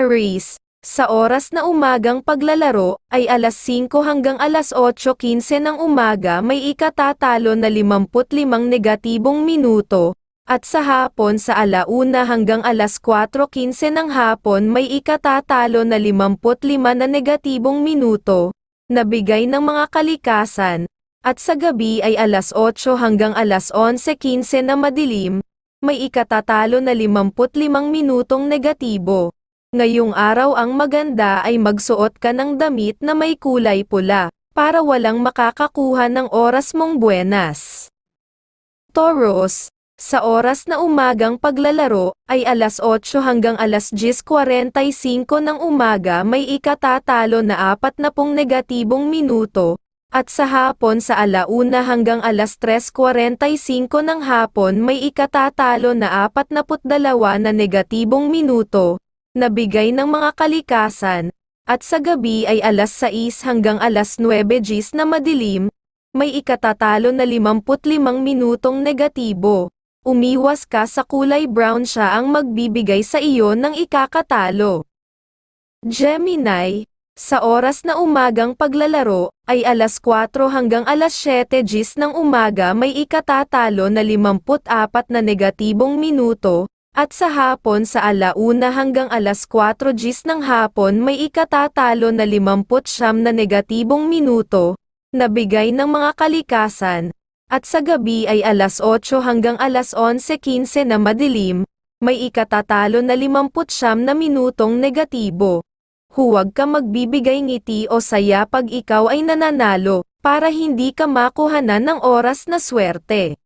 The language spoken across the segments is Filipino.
Aries, sa oras na umagang paglalaro, ay alas 5 hanggang alas 8.15 ng umaga may ikatatalo na 55 negatibong minuto, at sa hapon sa alauna hanggang alas 4.15 ng hapon may ikatatalo na 55 na negatibong minuto, na bigay ng mga kalikasan, at sa gabi ay alas 8 hanggang alas 11.15 na madilim, may ikatatalo na 55 minutong negatibo. Ngayong araw ang maganda ay magsuot ka ng damit na may kulay pula, para walang makakakuha ng oras mong buenas. Taurus, sa oras na umagang paglalaro, ay alas 8 hanggang alas 10.45 ng umaga may ikatatalo na 40 negatibong minuto, at sa hapon sa alauna hanggang alas 3.45 ng hapon may ikatatalo na 42 na negatibong minuto, na bigay ng mga kalikasan, at sa gabi ay alas 6 hanggang alas 9 gis na madilim, may ikatatalo na 55 minutong negatibo. Umiwas ka sa kulay brown siya ang magbibigay sa iyo ng ikakatalo. Gemini, sa oras na umagang paglalaro, ay alas 4 hanggang alas 7 gis ng umaga may ikatatalo na 54 na negatibong minuto, at sa hapon sa alauna hanggang alas 4 gis ng hapon may ikatatalo na 50 na negatibong minuto, na bigay ng mga kalikasan, at sa gabi ay alas 8 hanggang alas 11.15 na madilim, may ikatatalo na 50 na minutong negatibo. Huwag ka magbibigay ngiti o saya pag ikaw ay nananalo, para hindi ka makuhanan ng oras na swerte.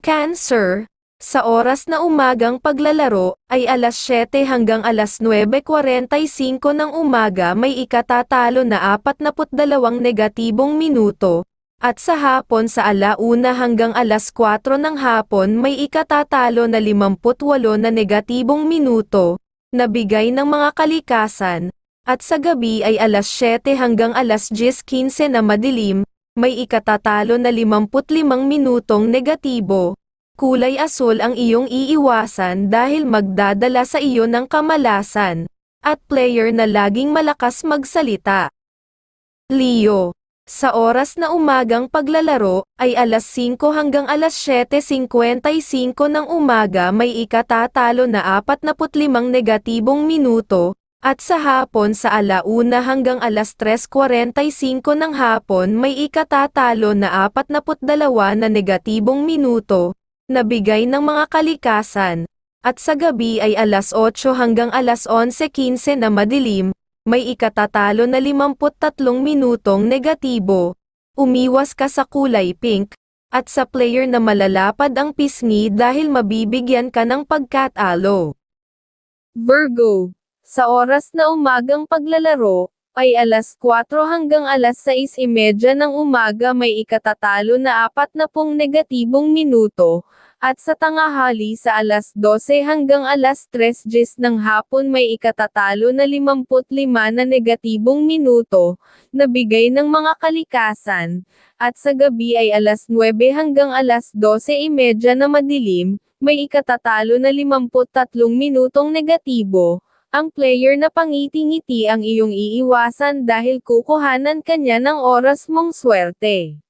Cancer, sa oras na umagang paglalaro, ay alas 7 hanggang alas 9.45 ng umaga may ikatatalo na 42 negatibong minuto, at sa hapon sa alauna hanggang alas 4 ng hapon may ikatatalo na 58 na negatibong minuto, na bigay ng mga kalikasan, at sa gabi ay alas 7 hanggang alas 10.15 na madilim, may ikatatalo na 55 minutong negatibo. Kulay asul ang iyong iiwasan dahil magdadala sa iyo ng kamalasan, at player na laging malakas magsalita. Leo sa oras na umagang paglalaro, ay alas 5 hanggang alas 7.55 ng umaga may ikatatalo na 45 negatibong minuto, at sa hapon sa alauna hanggang alas 3.45 ng hapon may ikatatalo na 42 na negatibong minuto, na bigay ng mga kalikasan, at sa gabi ay alas 8 hanggang alas 11.15 na madilim, may ikatatalo na 53 minutong negatibo. Umiwas ka sa kulay pink, at sa player na malalapad ang pisngi dahil mabibigyan ka ng pagkatalo. Virgo, sa oras na umagang paglalaro, ay alas 4 hanggang alas 6.30 ng umaga may ikatatalo na 40 negatibong minuto, at sa tangahali sa alas 12 hanggang alas 3 gis ng hapon may ikatatalo na 55 na negatibong minuto, na bigay ng mga kalikasan, at sa gabi ay alas 9 hanggang alas 12.30 na madilim, may ikatatalo na 53 minutong negatibo, ang player na pangiti-ngiti ang iyong iiwasan dahil kukuhanan kanya ng oras mong swerte.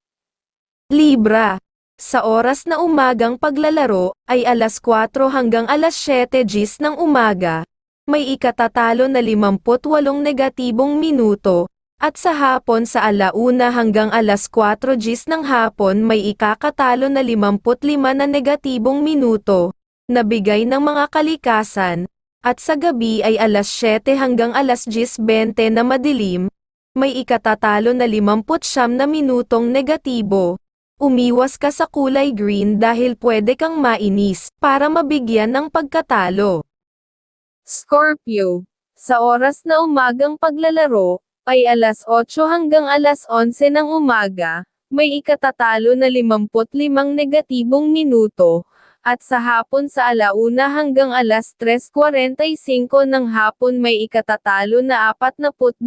Libra. Sa oras na umagang paglalaro, ay alas 4 hanggang alas 7 gis ng umaga, may ikatatalo na 58 negatibong minuto, at sa hapon sa alauna hanggang alas 4 gis ng hapon may ikakatalo na 55 na negatibong minuto, na bigay ng mga kalikasan, at sa gabi ay alas 7 hanggang alas 10.20 na madilim, may ikatatalo na 50 na minutong negatibo. Umiwas ka sa kulay green dahil pwede kang mainis, para mabigyan ng pagkatalo. Scorpio. Sa oras na umagang paglalaro, ay alas 8 hanggang alas 11 ng umaga, may ikatatalo na 55 negatibong minuto, at sa hapon sa alauna hanggang alas 3.45 ng hapon may ikatatalo na 42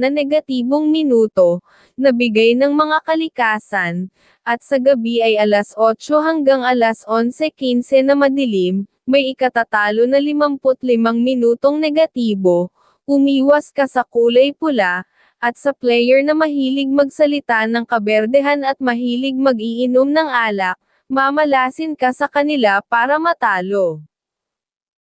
na negatibong minuto, na bigay ng mga kalikasan, at sa gabi ay alas 8 hanggang alas 11.15 na madilim, may ikatatalo na 55 minutong negatibo, umiwas ka sa kulay pula, at sa player na mahilig magsalita ng kaberdehan at mahilig mag-iinom ng alak, mamalasin ka sa kanila para matalo.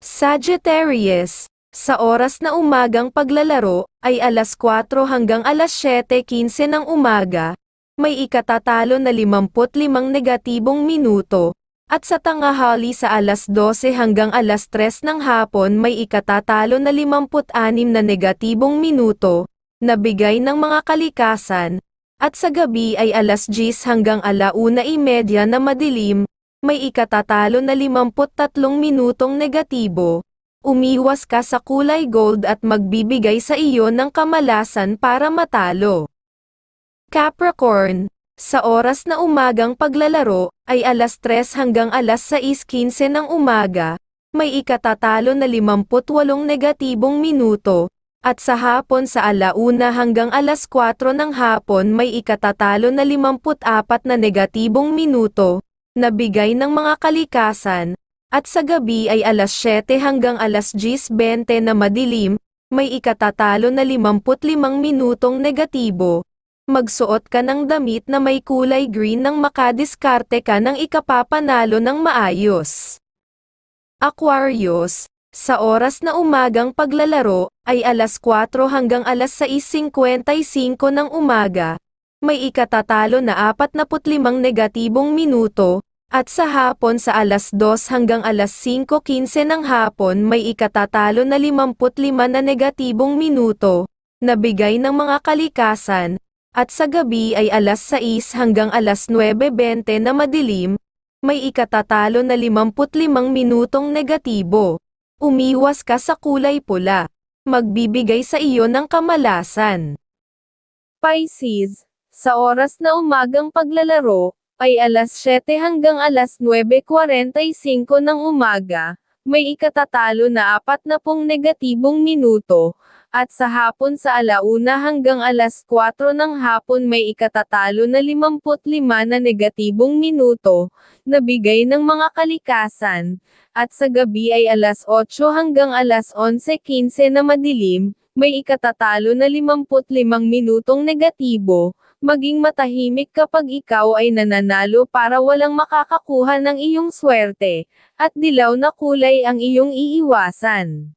Sagittarius, sa oras na umagang paglalaro, ay alas 4 hanggang alas 7.15 ng umaga, may ikatatalo na 55 negatibong minuto, at sa tangahali sa alas 12 hanggang alas 3 ng hapon may ikatatalo na 56 na negatibong minuto, na bigay ng mga kalikasan, at sa gabi ay alas 10 hanggang alauna imedya na madilim, may ikatatalo na 53 minutong negatibo. Umiwas ka sa kulay gold at magbibigay sa iyo ng kamalasan para matalo. Capricorn, sa oras na umagang paglalaro, ay alas 3 hanggang alas 6.15 ng umaga, may ikatatalo na 58 negatibong minuto, at sa hapon sa alauna hanggang alas 4 ng hapon may ikatatalo na 54 na negatibong minuto, na bigay ng mga kalikasan, at sa gabi ay alas 7 hanggang alas 10.20 na madilim, may ikatatalo na 55 minutong negatibo. Magsuot ka ng damit na may kulay green nang makadiskarte ka ng ikapapanalo ng maayos. Aquarius, sa oras na umagang paglalaro, ay alas 4 hanggang alas 6.55 ng umaga, may ikatatalo na 45 negatibong minuto, at sa hapon sa alas 2 hanggang alas 5.15 ng hapon may ikatatalo na 55 na negatibong minuto, na bigay ng mga kalikasan, at sa gabi ay alas 6 hanggang alas 9.20 na madilim, may ikatatalo na 55 minutong negatibo. Umiwas ka sa kulay pula. Magbibigay sa iyo ng kamalasan. Pisces, sa oras na umagang paglalaro, ay alas 7 hanggang alas 9.45 ng umaga, may ikatatalo na 40 negatibong minuto, at sa hapon sa alauna hanggang alas 4 ng hapon may ikatatalo na 55 na negatibong minuto, na bigay ng mga kalikasan, at sa gabi ay alas 8 hanggang alas 11.15 na madilim, may ikatatalo na 55 minutong negatibo, maging matahimik kapag ikaw ay nananalo para walang makakakuha ng iyong swerte, at dilaw na kulay ang iyong iiwasan.